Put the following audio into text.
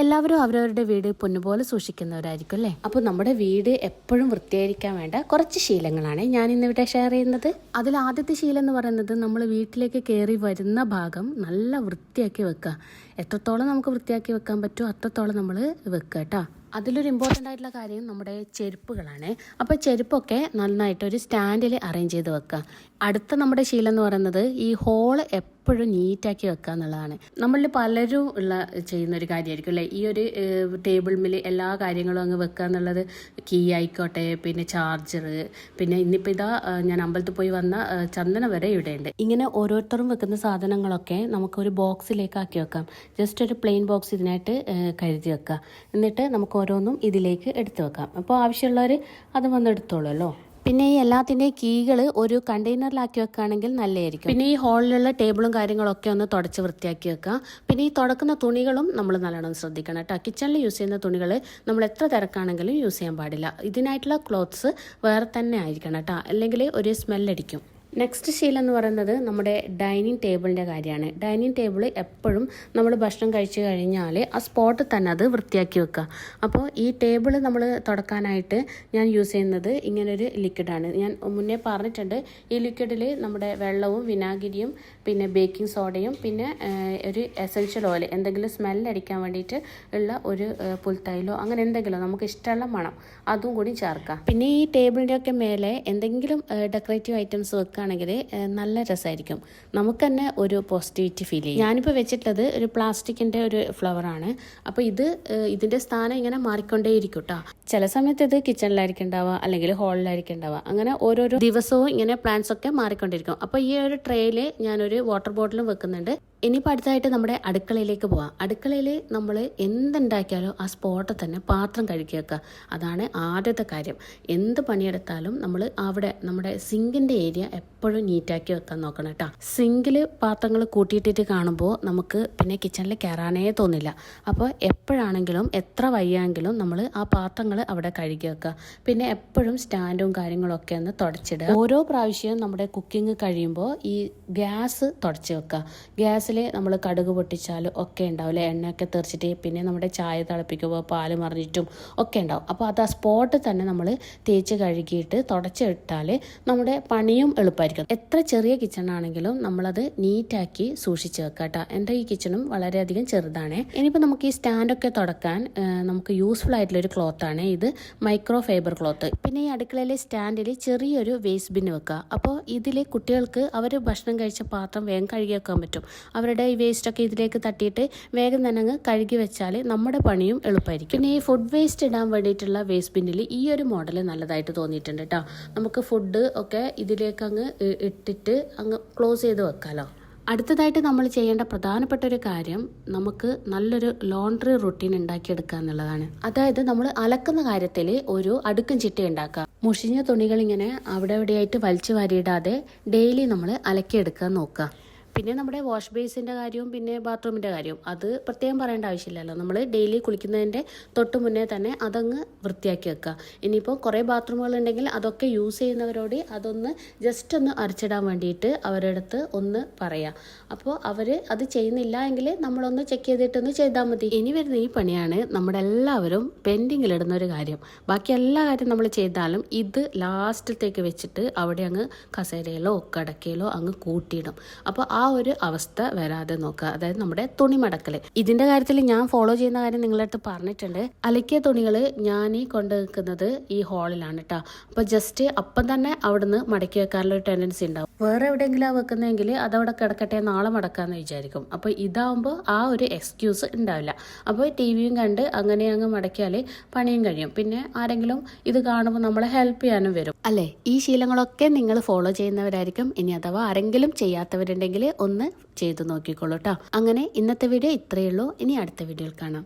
എല്ലാവരും അവരവരുടെ വീട് പൊന്നുപോലെ സൂക്ഷിക്കുന്നവരായിരിക്കും അല്ലേ? അപ്പോൾ നമ്മുടെ വീട് എപ്പോഴും വൃത്തിയായിരിക്കാൻ വേണ്ട കുറച്ച് ശീലങ്ങളാണ്. ഞാൻ ഇന്ന് ഇവിടെ ഷെയർ ചെയ്യുന്നത്. അതിൽ ആദ്യത്തെ ശീലം എന്ന് പറയുന്നത് നമ്മൾ വീട്ടിലേക്ക് കയറി വരുന്ന ഭാഗം നല്ല വൃത്തിയാക്കി വെക്കുക. എത്രത്തോളം നമുക്ക് വൃത്തിയാക്കി വെക്കാൻ പറ്റുമോ അത്രത്തോളം നമ്മൾ വെക്കുക കേട്ടോ. അതിലൊരു ഇമ്പോർട്ടന്റ് ആയിട്ടുള്ള കാര്യം നമ്മുടെ ചെരുപ്പുകളാണ്. അപ്പോൾ ചെരുപ്പൊക്കെ നന്നായിട്ട് ഒരു സ്റ്റാൻഡിൽ അറേഞ്ച് ചെയ്ത് വെക്കുക. അടുത്ത നമ്മുടെ ശീലം എന്ന് പറയുന്നത് ഈ ഹോൾ എപ്പോഴും നീറ്റാക്കി വെക്കുക എന്നുള്ളതാണ്. നമ്മളിൽ പലരും ഉള്ള ചെയ്യുന്ന ഒരു കാര്യമായിരിക്കും അല്ലേ? ഈ ഒരു ടേബിൾ മിൽ എല്ലാ കാര്യങ്ങളും അങ്ങ് വെക്കുക എന്നുള്ളത് കീ ആയിക്കോട്ടെ പിന്നെ ചാർജർ പിന്നെ ഇന്നിപ്പോൾ ഇതാ ഞാൻ അമ്പലത്തിൽ പോയി വന്ന ചന്ദന വരെ ഇവിടെയുണ്ട്. ഇങ്ങനെ ഓരോരുത്തരും വെക്കുന്ന സാധനങ്ങളൊക്കെ നമുക്ക് ഒരു ബോക്സിലേക്ക് ആക്കി വെക്കാം. ജസ്റ്റ് ഒരു പ്ലെയിൻ ബോക്സ് ഇതിനായിട്ട് കരുതി വെക്കുക. എന്നിട്ട് നമുക്ക് ഓരോന്നും ഇതിലേക്ക് എടുത്തു വെക്കാം. അപ്പോൾ ആവശ്യമുള്ളവർ അത് വന്ന് എടുത്തോളൂല്ലോ പിന്നെ ഈ എല്ലാത്തിന്റെയും കീകൾ ഒരു കണ്ടെയ്നറിലാക്കി വെക്കുകയാണെങ്കിൽ നല്ലതായിരിക്കും. പിന്നെ ഈ ഹോളിലുള്ള ടേബിളും കാര്യങ്ങളൊക്കെ ഒന്ന് തുടച്ച് വൃത്തിയാക്കി വെക്കുക. പിന്നെ ഈ തുടക്കുന്ന തുണികളും നമ്മൾ നല്ലോണം ശ്രദ്ധിക്കണം കേട്ടോ. കിച്ചണിൽ യൂസ് ചെയ്യുന്ന തുണികൾ നമ്മൾ എത്ര തിരക്കാണെങ്കിലും യൂസ് ചെയ്യാൻ പാടില്ല. ഇതിനായിട്ടുള്ള ക്ലോത്ത്സ് വേറെ തന്നെ ആയിരിക്കണം കേട്ടോ. അല്ലെങ്കിൽ ഒരു സ്മെല്ലടിക്കും നെക്സ്റ്റ് ശീലം എന്ന് പറയുന്നത് നമ്മുടെ ഡൈനിങ് ടേബിളിന്റെ കാര്യമാണ്. ഡൈനിങ് ടേബിൾ എപ്പോഴും നമ്മൾ ഭക്ഷണം കഴിച്ചു കഴിഞ്ഞാൽ ആ സ്പോട്ട് തന്നെ അത് വൃത്തിയാക്കി വെക്കുക. അപ്പോൾ ഈ ടേബിൾ നമ്മൾ തുടക്കാനായിട്ട് ഞാൻ യൂസ് ചെയ്യുന്നത് ഇങ്ങനൊരു ലിക്വിഡാണ് ഞാൻ മുന്നേ പറഞ്ഞിട്ടുണ്ട് ഈ ലിക്വിഡിൽ നമ്മുടെ വെള്ളവും വിനാഗിരിയും പിന്നെ ബേക്കിംഗ് സോഡയും പിന്നെ ഒരു എസൻഷ്യൽ ഓയിൽ എന്തെങ്കിലും സ്മെല്ലടിക്കാൻ വേണ്ടിയിട്ട് ഉള്ള ഒരു പുൽത്തൈലോ അങ്ങനെ എന്തെങ്കിലും നമുക്ക് ഇഷ്ടമുള്ള മണം അതും കൂടി ചേർക്കാം. പിന്നെ ഈ ടേബിളിന്റെയൊക്കെ മേലെ എന്തെങ്കിലും ഡെക്കറേറ്റീവ് ഐറ്റംസ് വെക്കുകയാണെങ്കിൽ നല്ല രസമായിരിക്കും. നമുക്ക് തന്നെ ഒരു പോസിറ്റിവിറ്റി ഫീൽ ചെയ്യും. ഞാനിപ്പോൾ വെച്ചിട്ടുള്ളത് ഒരു പ്ലാസ്റ്റിക്കിന്റെ ഒരു ഫ്ലവറാണ് അപ്പോൾ ഇത് ഇതിന്റെ സ്ഥാനം ഇങ്ങനെ മാറിക്കൊണ്ടേയിരിക്കും കേട്ടോ ചില സമയത്ത് ഇത് കിച്ചണിലായിരിക്കും ഉണ്ടാവുക അല്ലെങ്കിൽ ഹാളിലായിരിക്കും ഉണ്ടാവുക. അങ്ങനെ ഓരോരോ ദിവസവും ഇങ്ങനെ പ്ലാന്റ്സ് ഒക്കെ മാറിക്കൊണ്ടിരിക്കും. അപ്പോൾ ഈ ഒരു ട്രേയിൽ ഞാനൊരു വാട്ടർ ബോട്ടിലും വെക്കുന്നുണ്ട്. ഇനിയിപ്പോൾ അടുത്തായിട്ട് നമ്മുടെ അടുക്കളയിലേക്ക് പോവാം. അടുക്കളയിൽ നമ്മൾ എന്തുണ്ടാക്കിയാലും ആ സ്പോട്ടിൽ തന്നെ പാത്രം കഴുകി വെക്കുക. അതാണ് ആദ്യത്തെ കാര്യം. എന്ത് പണിയെടുത്താലും നമ്മൾ അവിടെ നമ്മുടെ സിങ്കിന്റെ ഏരിയ എപ്പോഴും നീറ്റാക്കി വെക്കാൻ നോക്കണം കേട്ടോ. സിങ്കിൽ പാത്രങ്ങൾ കൂട്ടിയിട്ടിട്ട് കാണുമ്പോൾ നമുക്ക് പിന്നെ കിച്ചണിൽ കയറാനേ തോന്നില്ല. അപ്പോൾ എപ്പോഴാണെങ്കിലും എത്ര വയ്യാങ്കിലും നമ്മൾ ആ പാത്രങ്ങൾ അവിടെ കഴുകി വെക്കുക. പിന്നെ എപ്പോഴും സ്റ്റാൻഡും കാര്യങ്ങളൊക്കെ ഒന്ന് തുടച്ചിടുക. ഓരോ പ്രാവശ്യവും നമ്മുടെ കുക്കിംഗ് കഴിയുമ്പോൾ ഈ ഗ്യാസ് തുടച്ച് വെക്കുക. ഗ്യാസിൽ നമ്മൾ കടുക് പൊട്ടിച്ചാലും ഒക്കെ ഉണ്ടാവും അല്ലേ? എണ്ണയൊക്കെ തെറിച്ചിട്ട് പിന്നെ നമ്മുടെ ചായ തിളപ്പിക്കുമ്പോൾ പാൽ മറിഞ്ഞിട്ടും ഒക്കെ ഉണ്ടാവും. അപ്പോൾ അത് ആ സ്പോട്ട് തന്നെ നമ്മൾ തേച്ച് കഴുകിയിട്ട് തുടച്ചിട്ടാൽ നമ്മുടെ പണിയും എളുപ്പമായിരിക്കും. എത്ര ചെറിയ കിച്ചൺ ആണെങ്കിലും നമ്മളത് നീറ്റാക്കി സൂക്ഷിച്ച് വെക്കുക കേട്ടോ എന്റെ ഈ കിച്ചണും വളരെയധികം ചെറുതാണ്. ഇനിയിപ്പോൾ നമുക്ക് ഈ സ്റ്റാൻഡൊക്കെ തുടക്കാൻ നമുക്ക് യൂസ്ഫുൾ ആയിട്ടുള്ള ഒരു ക്ലോത്താണ് ഇത് മൈക്രോ ഫൈബർ ക്ലോത്ത് പിന്നെ ഈ അടുക്കളയിലെ സ്റ്റാൻഡിൽ ചെറിയൊരു വേസ്റ്റ് ബിൻ വെക്കുക അപ്പോൾ ഇതിൽ കുട്ടികൾക്ക് അവർ ഭക്ഷണം കഴിച്ച പാത്രം വേഗം കഴുകി വെക്കാൻ പറ്റും. അവരുടെ ഈ വേസ്റ്റ് ഒക്കെ ഇതിലേക്ക് തട്ടിയിട്ട് വേഗം തന്നെ അങ്ങ് കഴുകി വെച്ചാൽ നമ്മുടെ പണിയും എളുപ്പമായിരിക്കും. പിന്നെ ഈ ഫുഡ് വേസ്റ്റ് ഇടാൻ വേണ്ടിയിട്ടുള്ള വേസ്റ്റ് ബിന്നിൽ ഈ ഒരു മോഡൽ നല്ലതായിട്ട് തോന്നിയിട്ടുണ്ട് കേട്ടോ നമുക്ക് ഫുഡ് ഒക്കെ ഇതിലേക്ക് അങ്ങ് ഇട്ടിട്ട് അങ്ങ് ക്ലോസ് ചെയ്ത് വെക്കാമല്ലോ അടുത്തതായിട്ട് നമ്മൾ ചെയ്യേണ്ട പ്രധാനപ്പെട്ട ഒരു കാര്യം നമുക്ക് നല്ലൊരു ലോണ്ടറി റൊട്ടീൻ ഉണ്ടാക്കിയെടുക്കുക എന്നുള്ളതാണ്. അതായത് നമ്മൾ അലക്കുന്ന കാര്യത്തിൽ ഒരു അടുക്കും ചിട്ട ഉണ്ടാക്കുക. മുഷിഞ്ഞ തുണികൾ ഇങ്ങനെ അവിടെ എവിടെയായിട്ട് വലിച്ചു വാരിയിടാതെ ഡെയിലി നമ്മൾ അലക്കിയെടുക്കാൻ നോക്കുക. പിന്നെ നമ്മുടെ വാഷ് ബേസിന്റെ കാര്യവും പിന്നെ ബാത്റൂമിന്റെ കാര്യവും. അത് പ്രത്യേകം പറയേണ്ട ആവശ്യമില്ലല്ലോ. നമ്മൾ ഡെയിലി കുളിക്കുന്നതിന്റെ തൊട്ട് മുന്നേ തന്നെ അതങ്ങ് വൃത്തിയാക്കി വെക്കുക. ഇനിയിപ്പോൾ കുറേ ബാത്റൂമുകൾ ഉണ്ടെങ്കിൽ അതൊക്കെ യൂസ് ചെയ്യുന്നവരോട് അതൊന്ന് ജസ്റ്റ് ഒന്ന് അരച്ചിടാൻ വേണ്ടിയിട്ട് അവരുടെ അടുത്ത് ഒന്ന് പറയാം. അപ്പോൾ അവർ അത് ചെയ്യുന്നില്ല എങ്കിൽ നമ്മളൊന്ന് ചെക്ക് ചെയ്തിട്ടൊന്ന് ചെയ്താൽ മതി. ഇനി വരുന്ന ഈ പണിയാണ് നമ്മുടെ എല്ലാവരും പെൻഡിങ്ങിലിടുന്ന ഒരു കാര്യം. ബാക്കി എല്ലാ കാര്യം നമ്മൾ ചെയ്താലും ഇത് ലാസ്റ്റത്തേക്ക് വെച്ചിട്ട് അവിടെ അങ്ങ് കസേരയിലോ കടക്കയിലോ അങ്ങ് കൂട്ടിയിടും. അപ്പോൾ ആ ഒരു അവസ്ഥ വരാതെ നോക്കുക. അതായത് നമ്മുടെ തുണി മടക്കൽ ഇതിന്റെ കാര്യത്തിൽ ഞാൻ ഫോളോ ചെയ്യുന്ന കാര്യം നിങ്ങളുടെ അടുത്ത് പറഞ്ഞിട്ടുണ്ട്. അലക്കിയ തുണികൾ ഞാൻ ഈ കൊണ്ട് വെക്കുന്നത് ഈ ഹാളിലാണ് കേട്ടോ അപ്പോൾ ജസ്റ്റ് അപ്പം തന്നെ അവിടുന്ന് മടക്കി വെക്കാനുള്ള ഒരു ടെൻഡൻസി ഉണ്ടാവും. വേറെ എവിടെയെങ്കിലും വെക്കുന്നതെങ്കിൽ അതവിടെ കിടക്കട്ടെ നാളെ മടക്കാന്ന് വിചാരിക്കും. അപ്പോൾ ഇതാവുമ്പോൾ ആ ഒരു എക്സ്ക്യൂസ് ഉണ്ടാവില്ല. അപ്പോൾ ടി വിയും കണ്ട് അങ്ങനെ അങ്ങ് മടക്കിയാൽ പണിയും കഴിയും. പിന്നെ ആരെങ്കിലും ഇത് കാണുമ്പോൾ നമ്മളെ ഹെൽപ്പ് ചെയ്യാനും വരും. അല്ലേ? ഈ ശീലങ്ങളൊക്കെ നിങ്ങൾ ഫോളോ ചെയ്യുന്നവരായിരിക്കും. ഇനി അഥവാ ആരെങ്കിലും ചെയ്യാത്തവരുണ്ടെങ്കിൽ ഒന്ന് ചെയ്തു നോക്കിക്കോളൂ കേട്ടോ അങ്ങനെ ഇന്നത്തെ വീഡിയോ ഇത്രയേ ഉള്ളൂ. ഇനി അടുത്ത വീഡിയോയിൽ കാണാം.